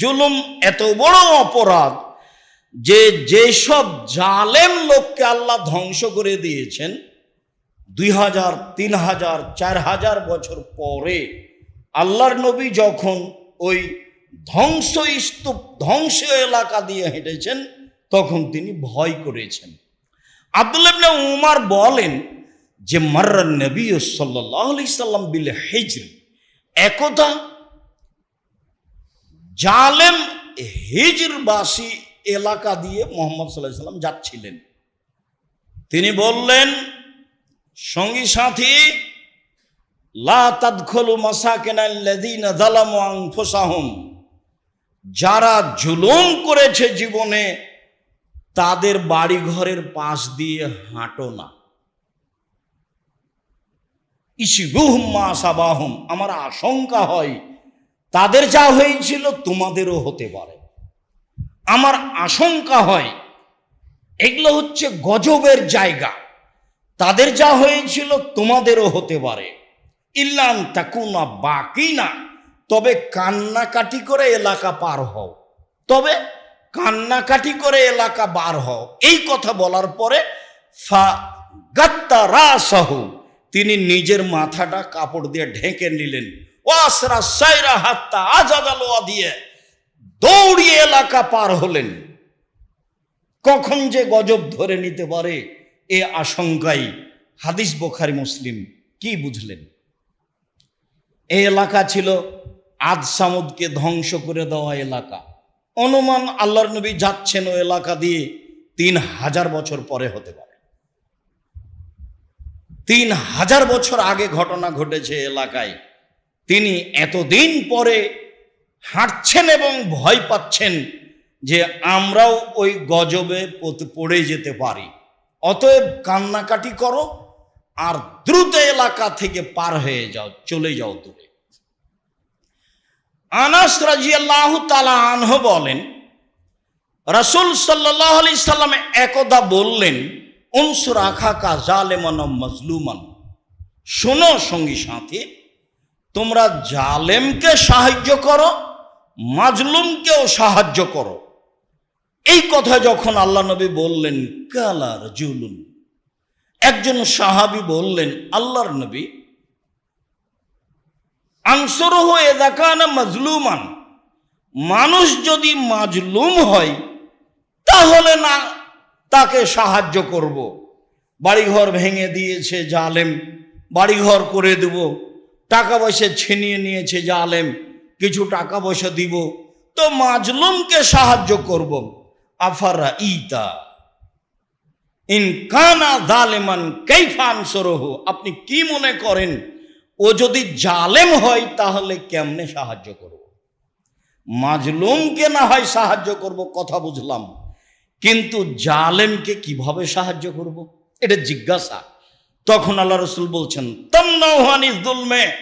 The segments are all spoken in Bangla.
জুলুম এত বড় অপরাধ যে যেসব জালেম লোককে আল্লাহ ধ্বংস করে দিয়েছেন, দুই হাজার, তিন হাজার, চার হাজার বছর পরে আল্লাহর নবী যখন ওই ধ্বংস স্তূপ ধ্বংস এলাকা দিয়ে হেঁটেছেন, তখন তিনি ভয় করেছেন। আব্দুল্লাবনে উমার বলেন যে মার্রা নবী সাল্লাহ আলি সাল্লাম বিল হেজর। একদা জালেম হিজরবাসী এলাকা দিয়ে মোহাম্মদ সাল্লাহ সাল্লাম যাচ্ছিলেন। তিনি বললেন, সঙ্গী সাথী যারা জুলুম করেছে জীবনে, তাদের বাড়ি ঘরের পাশ দিয়ে হাঁটো না। ইসিবুহুম মা সাবাহুম আমার আশঙ্কা হয় তাদের যা হয়েছিল তোমাদেরও হতে পারে। আমার আশঙ্কা হয়, এগুলো হচ্ছে গজবের জায়গা। তাদের যা হয়েছিল তোমাদেরও হতে পারে। ইল্লান তাকুনা বাকি না তবে কান্নাকাটি করে এলাকা পার হও। তবে কান্নাকাটি করে এলাকা বার হও। এই কথা বলার পরে ফা গাত্তা তিনি নিজের মাথাটা কাপড় দিয়ে ঢেকে নিলেন। ওয়াসরা সাইরা হাত্তা আজাদালোয়া দিয়ে দৌড়িয়ে এলাকা পার হলেন। কখন যে গজব ধরে নিতে পারে এ আশঙ্কাই। হাদিস বোখারি মুসলিম, কি বুঝলেন? এই এলাকা ছিল আদ সামুদকে ধ্বংস করে দেওয়া এলাকা। অনুমান আল্লাহর নবী যাচ্ছেন ও এলাকা দিয়ে তিন হাজার বছর পরে হতে পারে। তিন হাজার বছর আগে ঘটনা ঘটেছে এলাকায়। তিনি এতদিন পরে হাঁটছেন এবং ভয় পাচ্ছেন যে আমরাও ওই গজবে পড়ে যেতে পারি। অতএব কান্নাকাটি করো আর দ্রুত এলাকা থেকে পার হয়ে যাও, চলে যাও দূরে। আনাস রাজিয়াল্লাহ তালা আনহ বলেন, রাসুল সাল্লাহ আলি সাল্লাম একদা বললেন, উনসুর আখা কা জালেমান মজলুমান, শোনো সঙ্গী সাথী তোমরা জালেমকে সাহায্য করো, মাজলুমকেও সাহায্য করো। এই কথা যখন আল্লাহ নবী বললেন কালার জুলুন একজন সাহাবি বললেন, আল্লাহর নবী আনসর হয়ে দেখানা মাজলুমান, মানুষ যদি মাজলুম হয়, তাহলে না তাকে সাহায্য করব। বাড়িঘর ভেঙে দিয়েছে জালেম, বাড়িঘর করে দেব। টাকা পয়সা ছিনিয়ে নিয়েছে জালেম কিছু টাকা পয়সা দিব। তো মাজলুমকে সাহায্য করব। আফারা ইতা। ইন কানা জালেমান কৈফান সরহ আপনি কি মনে করেন, ও যদি জালেম হয় তাহলে কেমনে সাহায্য করব? মাজলুমকে না হয় সাহায্য করব, কথা বুঝলাম। কিন্তু জালেমকে কীভাবে সাহায্য করব? এটা জিজ্ঞাসা। তখন আল্লাহ রসুল বলছেন তন্নাহানিস দুলমে,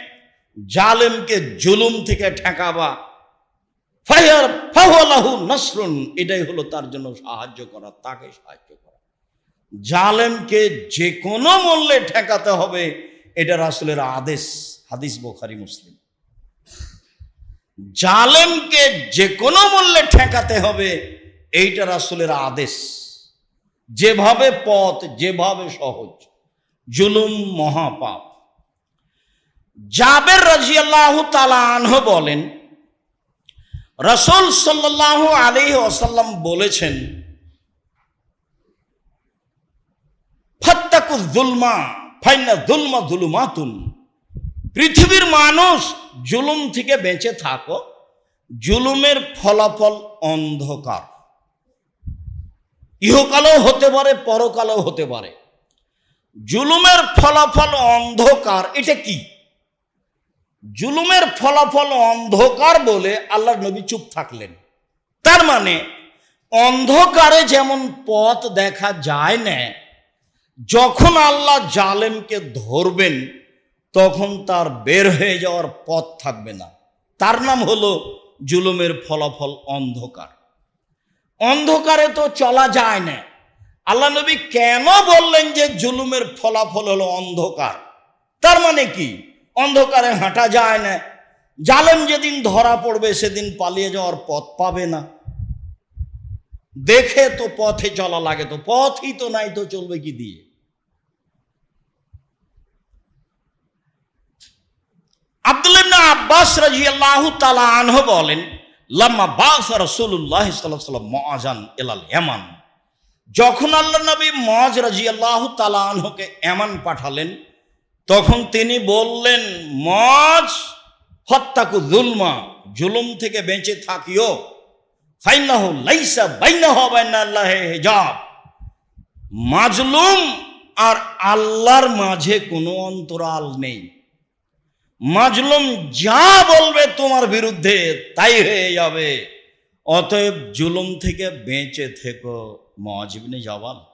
জালেমকে জুলুম থেকে ঠেকাবা। ফায়ার ফাহলাহু নসরুন, এটাই হলো তার জন্য সাহায্য করা, তাকে সাহায্য করা। জালেমকে যে কোনো মূল্যে ঠেকাতে হবে, এটা রাসুলের আদেশ, হাদিস বোখারি, মুসলিম। জালেমকে যে কোনো মূল্যে ঠেকাতে হবে, এইটা রাসুলের আদেশ। যেভাবে পথ, যেভাবে সহজ। জুলুম মহাপাপ। জাবের রাজিয়াল্লাহ তালা আনহ বলেন, রসুল সাল্লাহ আলী ওসাল্লাম বলেছেন পৃথিবীর মানুষ জুলুম থেকে বেঁচে থাকো, জুলুমের ফলাফল অন্ধকার। ইহকালেও হতে পারে, পরকালেও হতে পারে। জুলুমের ফলাফল অন্ধকার, এটা কি? জুলুমের ফলাফল অন্ধকার বলে আল্লাহ নবী চুপ থাকলেন। তার মানে অন্ধকারে যেমন পথ দেখা যায় না, যখন আল্লাহ জালেমকে ধরবেন, তখন তার বের হয়ে যাওয়ার পথ থাকবে না। তার নাম হলো জুলুমের ফলাফল অন্ধকার। অন্ধকারে তো চলা যায় না। আল্লাহ নবী কেন বললেন যে জুলুমের ফলাফল হলো অন্ধকার? তার মানে কি? অন্ধকারে হাঁটা যায় না। জালেম যেদিন ধরা পড়বে, সেদিন পালিয়ে যাওয়ার পথ পাবে না। দেখে তো পথে চলা লাগে তো, পথই তো নাই তো চলবে কি দিয়ে? আব্দুল্লাহ আব্বাস রাজি আল্লাহ তালা আনহ বলেন, লাম্মা বাস রসুল্লাহ সাল্লাম মজান এলাল এমান যখন আল্লাহ নবী মজ রাজি আল্লাহ তালা এমন পাঠালেন, তখন তিনি বললেন, মজ হত্যাকু জুলমা জুলুম থেকে বেঁচে থাকিও। ফাইনাহু লাইসা বাইনাহ বাইনাল্লাহে হিজাব। মাজলুম আর আল্লাহর মাঝে কোনো অন্তরাল নেই। মাজলুম যা বলবে তোমার বিরুদ্ধে তাই হয়ে যাবে। অতএব জুলুম থেকে বেঁচে থেকো। Muacib İbni Yaval